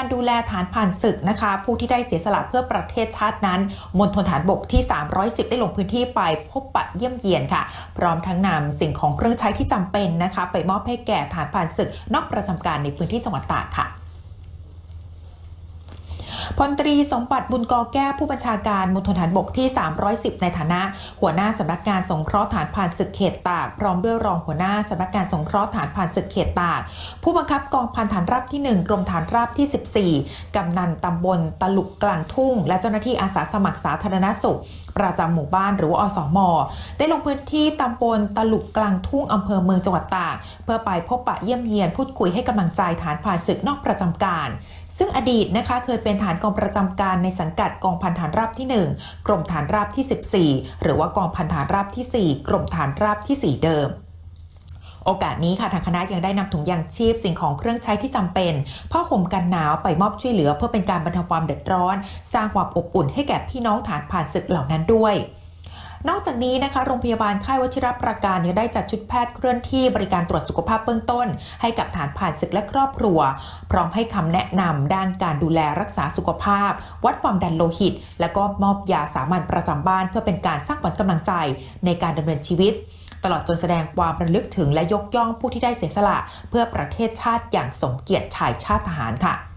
การดูแลฐานผ่านศึกนะคะ ผู้ที่ได้เสียสละเพื่อประเทศชาตินั้นมณฑลฐานบกที่ 310 ได้ลงพื้นที่ไปพบปะเยี่ยมเยียนค่ะ พร้อมทั้งนำสิ่งของเครื่องใช้ที่จำเป็นนะคะ ไปมอบให้แก่ฐานผ่านศึกนอกประจำการในพื้นที่จังหวัดตากค่ะ พลตรีสมบัติบุญกอแก้ผู้บัญชาการมณฑลฐานบกที่ 310 ในฐานะ หัวหน้าสำนักงานสงเคราะห์ฐานผ่านศึกเขตตาก พร้อมด้วยรองหัวหน้าสำนักงานสงเคราะห์ฐานผ่านศึกเขตตาก ผู้บังคับกองพันฐานราบที่ 1 กรมฐานราบที่ 14 กำนันตำบลตลุกกลางทุ่ง และเจ้าหน้าที่อาสาสมัครสาธารณสุข ประจำหมู่บ้านหรือว่าอสม ได้ลงพื้นที่ตำบลตลุกกลางทุ่งอำเภอเมืองจังหวัดตาก เพื่อไปพบปะเยี่ยมเยียนพูดคุยให้กำลังใจฐานผ่านศึกนอกประจำการ ซึ่งอดีตนะคะเคยเป็นฐานกองประจำการในสังกัดกองพันฐานราบที่ 1 กรมฐานราบที่ 14 หรือว่ากองพันฐานราบที่ 4 กรมฐานราบที่ 4 เดิมโอกาสนี้ค่ะทางคณะยังได้นำถุงยางชีพสิ่งของเครื่องใช้ที่จำเป็นผ้าห่มกันหนาวไปมอบช่วยเหลือเพื่อเป็นการบรรเทาความเดือดร้อน สร้างความอบอุ่นให้แก่พี่น้องฐานผ่านศึกเหล่านั้นด้วย นอกจากนี้นะคะโรงพยาบาลค่ายวชิรประการยังได้จัดชุดแพทย์เคลื่อนที่บริการตรวจสุขภาพเบื้องต้น ให้กับฐานผ่านศึกและครอบครัว พร้อมให้คำแนะนำด้านการดูแลรักษาสุขภาพ วัดความดันโลหิต และก็มอบยาสามัญประจำบ้าน เพื่อเป็นการสร้างขวัญกำลังใจในการดำเนินชีวิตตลอดจนแสดงความระลึกถึงและยกย่องผู้ที่ได้เสียสละ เพื่อประเทศชาติอย่างสมเกียรติชายชาติทหารค่ะ